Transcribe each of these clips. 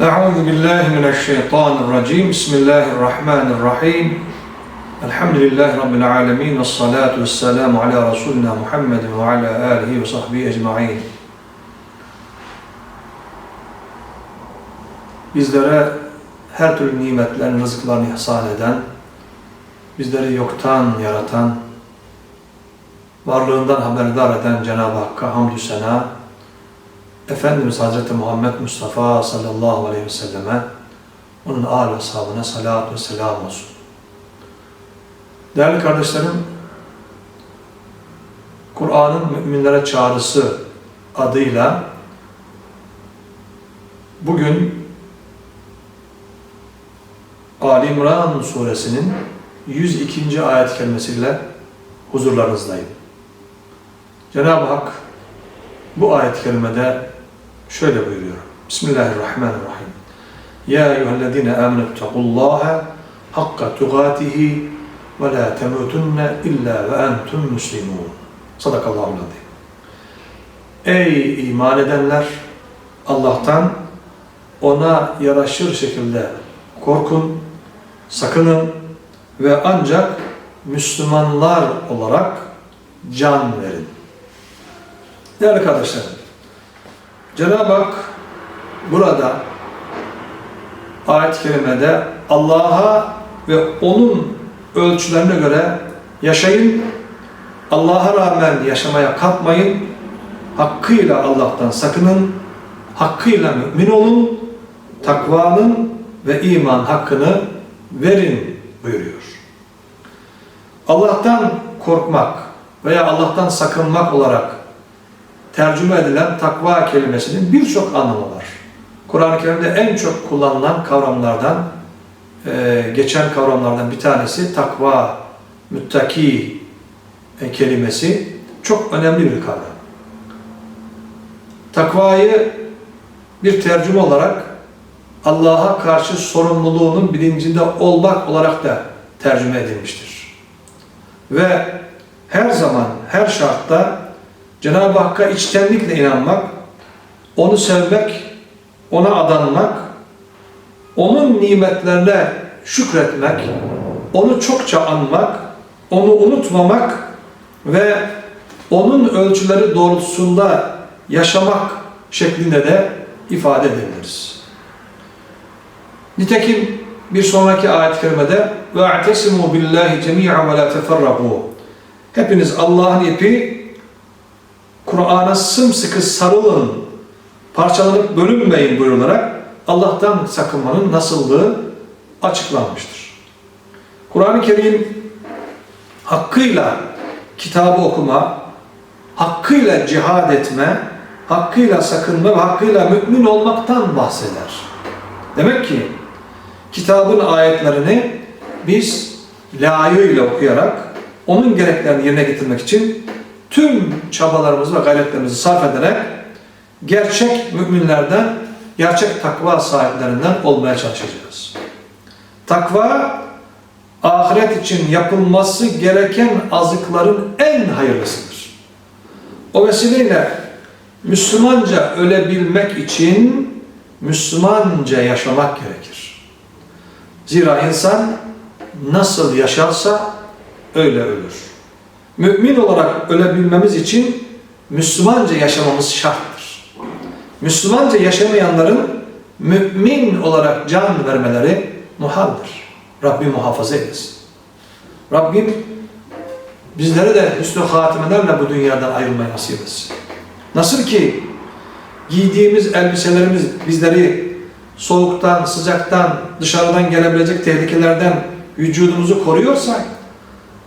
Euzu billahi mineşşeytanirracim. Bismillahirrahmanirrahim. Elhamdülillahi rabbil alamin ve salatu vesselamu ala resulina Muhammed ve ala alihi ve sahbihi ecmaîn. Bizlere her türlü nimetlerin rızıklarını ihsan eden, bizleri yoktan yaratan, varlığından haberdar eden Cenab-ı Hakk'a hamdü sena, Efendimiz Hazreti Muhammed Mustafa sallallahu aleyhi ve selleme, onun âli ashabına salatü ve selam olsun. Değerli kardeşlerim, Kur'an'ın müminlere çağrısı adıyla bugün Ali İmran suresinin 102. ayet kelimesiyle huzurlarınızdayım. Cenab-ı Hak bu ayet-i kerimede şöyle buyuruyor. Bismillahirrahmanirrahim. Ya eyyühellezine amenu ittakullaha hakka tugatihi ve la temutunne illa ve entum muslimun. Sadakallahu azim. Ey iman edenler! Allah'tan ona yaraşır şekilde korkun, sakının ve ancak Müslümanlar olarak can verin. Değerli kardeşlerim, Cenab-ı Hak burada ayet-i kerimede Allah'a ve onun ölçülerine göre yaşayın, Allah'a rağmen yaşamaya kalkmayın, hakkıyla Allah'tan sakının, hakkıyla mümin olun, takvanın ve iman hakkını verin buyuruyor. Allah'tan korkmak veya Allah'tan sakınmak olarak tercüme edilen takva kelimesinin birçok anlamı var. Kur'an-ı Kerim'de en çok kullanılan kavramlardan, e, geçen kavramlardan bir tanesi takva, müttaki e, kelimesi çok önemli bir kavram. Takvayı bir tercüme olarak Allah'a karşı sorumluluğunun bilincinde olmak olarak da tercüme edilmiştir. Ve her zaman, her şartta Cenab-ı Hakk'a içtenlikle inanmak, onu sevmek, ona adanmak, onun nimetlerine şükretmek, onu çokça anmak, onu unutmamak ve onun ölçüleri doğrultusunda yaşamak şeklinde de ifade edebiliriz. Nitekim bir sonraki ayet-i kerimede ve billahi cemi'an ve la teferraku. Hepiniz Allah'ın ipi Kur'an'a sımsıkı sarılın, parçalanıp bölünmeyin buyurularak Allah'tan sakınmanın nasıllığı açıklanmıştır. Kur'an-ı Kerim hakkıyla kitabı okuma, hakkıyla cihad etme, hakkıyla sakınma ve hakkıyla mümin olmaktan bahseder. Demek ki kitabın ayetlerini biz layığıyla okuyarak onun gereklerini yerine getirmek için tüm çabalarımızı ve gayretlerimizi sarf ederek gerçek müminlerden, gerçek takva sahiplerinden olmaya çalışacağız. Takva, ahiret için yapılması gereken azıkların en hayırlısıdır. O vesileyle Müslümanca ölebilmek için Müslümanca yaşamak gerekir. Zira insan nasıl yaşarsa öyle ölür. Mümin olarak ölebilmemiz için Müslümanca yaşamamız şarttır. Müslümanca yaşamayanların mümin olarak can vermeleri muhaldir. Rabbim muhafaza eylesin. Rabbim bizlere de hüsnü hatimelerle bu dünyadan ayrılmayı nasip etsin. Nasıl ki giydiğimiz elbiselerimiz bizleri soğuktan, sıcaktan, dışarıdan gelebilecek tehlikelerden vücudumuzu koruyorsa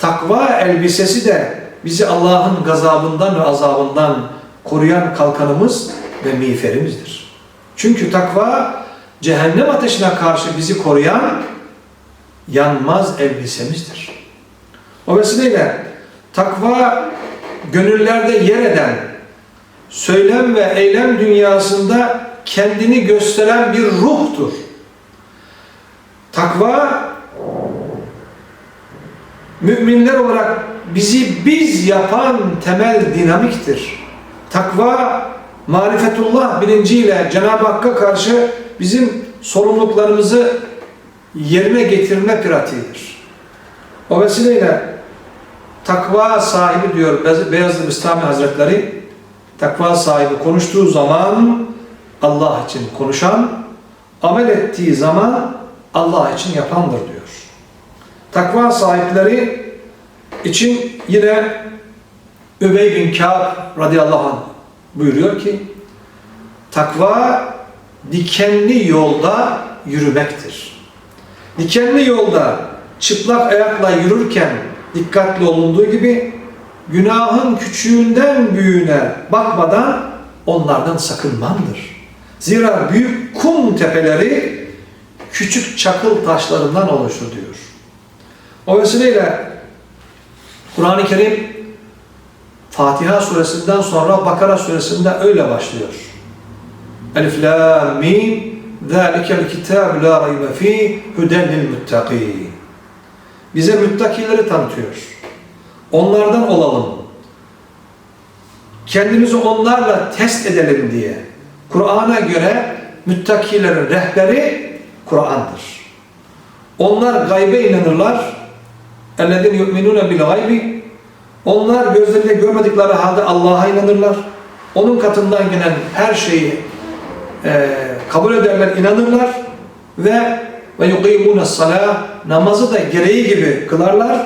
takva elbisesi de bizi Allah'ın gazabından ve azabından koruyan kalkanımız ve miğferimizdir. Çünkü takva cehennem ateşine karşı bizi koruyan yanmaz elbisemizdir. O vesileyle takva gönüllerde yer eden, söylem ve eylem dünyasında kendini gösteren bir ruhtur. Takva müminler olarak bizi biz yapan temel dinamiktir. Takva marifetullah bilinciyle Cenab-ı Hakk'a karşı bizim sorumluluklarımızı yerine getirme pratiğidir. O vesileyle takva sahibi diyor Beyaz- Beyazlı Bistami Hazretleri, takva sahibi konuştuğu zaman Allah için konuşan, amel ettiği zaman Allah için yapandır diyor. Takva sahipleri için yine Übey bin Kâb radıyallahu anh buyuruyor ki takva dikenli yolda yürümektir. Dikenli yolda çıplak ayakla yürürken dikkatli olunduğu gibi günahın küçüğünden büyüğüne bakmadan onlardan sakınmandır. Zira büyük kum tepeleri küçük çakıl taşlarından oluşur diyor. O vesileyle Kur'an-ı Kerim Fatiha suresinden sonra Bakara suresinde öyle başlıyor. Elif la mim zalikel kitab la raybe fi huden lil muttaqin. Bize müttakileri tanıtıyor. Onlardan olalım. Kendimizi onlarla test edelim diye. Kur'an'a göre müttakilerin rehberi Kur'an'dır. Onlar gaybe inanırlar. اَلَّذِينَ يُؤْمِنُونَ بِالْغَيْبِ Onlar gözleriyle görmedikleri halde Allah'a inanırlar. Onun katından gelen her şeyi e, kabul ederler, inanırlar ve ve yuqimuna salah namazı da gereği gibi kılarlar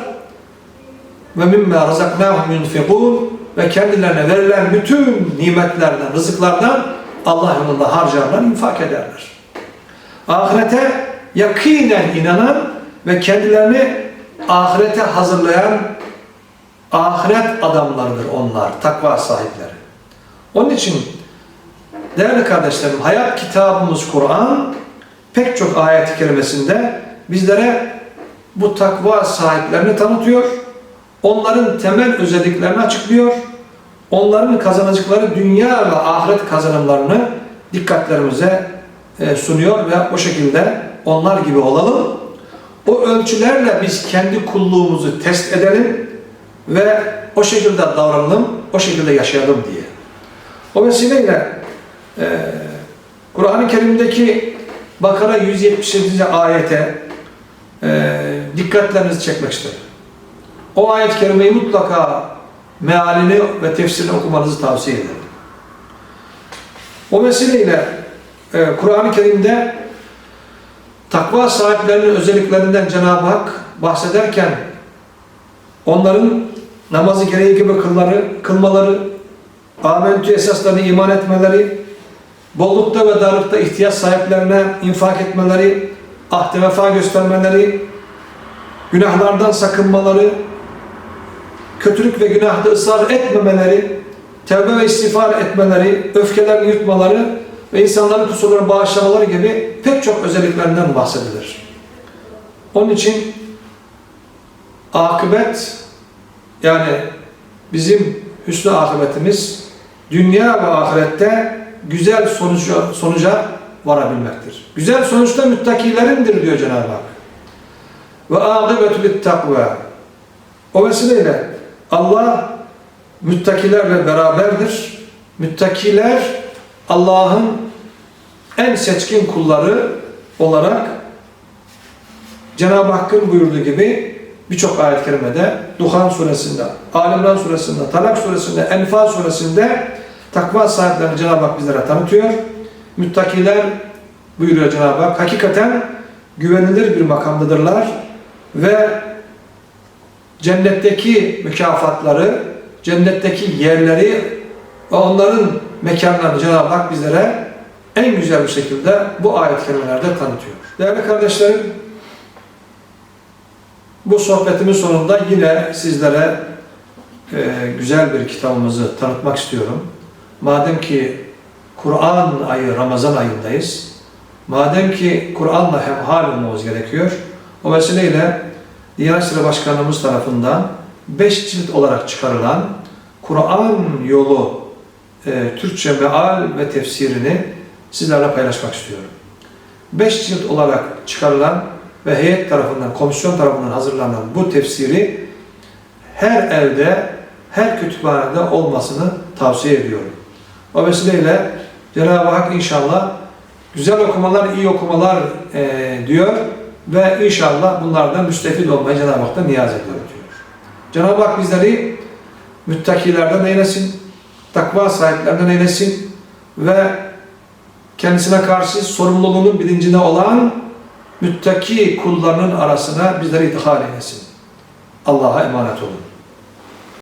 ve mimma razaknahum yunfikun ve kendilerine verilen bütün nimetlerden, rızıklardan Allah yolunda harcarlar, infak ederler. Ahirete yakinen inanan ve kendilerini ahirete hazırlayan ahiret adamlarıdır onlar, takva sahipleri. Onun için değerli kardeşlerim, hayat kitabımız Kur'an pek çok ayet-i kerimesinde bizlere bu takva sahiplerini tanıtıyor. Onların temel özelliklerini açıklıyor. Onların kazanacakları dünya ve ahiret kazanımlarını dikkatlerimize e, sunuyor ve o şekilde onlar gibi olalım. O ölçülerle biz kendi kulluğumuzu test edelim ve o şekilde davranalım, o şekilde yaşayalım diye. O vesileyle e, Kur'an-ı Kerim'deki Bakara 177. ayete e, dikkatlerinizi çekmek isterim. O ayet-i kerimeyi mutlaka mealini ve tefsirini okumanızı tavsiye ederim. O vesileyle e, Kur'an-ı Kerim'de takva sahiplerinin özelliklerinden Cenab-ı Hak bahsederken onların namazı gereği gibi kılları, kılmaları, amentü esaslarına iman etmeleri, bollukta ve darlıkta ihtiyaç sahiplerine infak etmeleri, ahde vefa göstermeleri, günahlardan sakınmaları, kötülük ve günahda ısrar etmemeleri, tevbe ve istiğfar etmeleri, öfkelerini yutmaları ve insanların kusurlarını bağışlamaları gibi pek çok özelliklerinden bahsedilir. Onun için akıbet yani bizim hüsnü akıbetimiz dünya ve ahirette güzel sonuca, sonuca varabilmektir. Güzel sonuçta müttakilerindir diyor Cenab-ı Hak. Ve akıbetü bit takva. O vesileyle Allah müttakilerle beraberdir. Müttakiler Allah'ın en seçkin kulları olarak Cenab-ı Hakk'ın buyurduğu gibi birçok ayet-i kerimede Duhan suresinde, Alimran suresinde, Talak suresinde, Enfal suresinde takva sahiplerini Cenab-ı Hak bizlere tanıtıyor. Müttakiler buyuruyor Cenab-ı Hak hakikaten güvenilir bir makamdadırlar ve cennetteki mükafatları, cennetteki yerleri ve onların mekanlarını Cenab-ı Hak bizlere en güzel bir şekilde bu ayet-i tanıtıyor. Değerli kardeşlerim, bu sohbetimin sonunda yine sizlere e, güzel bir kitabımızı tanıtmak istiyorum. Madem ki Kur'an ayı, Ramazan ayındayız, madem ki Kur'an'la hemhal olmamız gerekiyor, o vesileyle Diyanet İşleri Başkanımız tarafından 5 cilt olarak çıkarılan Kur'an yolu e, Türkçe meal ve tefsirini sizlerle paylaşmak istiyorum. 5 cilt olarak çıkarılan ve heyet tarafından, komisyon tarafından hazırlanan bu tefsiri her elde, her kütüphanede olmasını tavsiye ediyorum. O vesileyle Cenab-ı Hak inşallah Güzel okumalar, iyi okumalar e, diyor ve inşallah bunlardan müstefid olmayı Cenab-ı Hak'tan niyaz ediyor diyor. Cenab-ı Hak bizleri müttakilerden eylesin, takva sahiplerinden eylesin ve kendisine karşı sorumluluğunun bilincine olan müttaki kullarının arasına bizleri ithal eylesin. Allah'a emanet olun.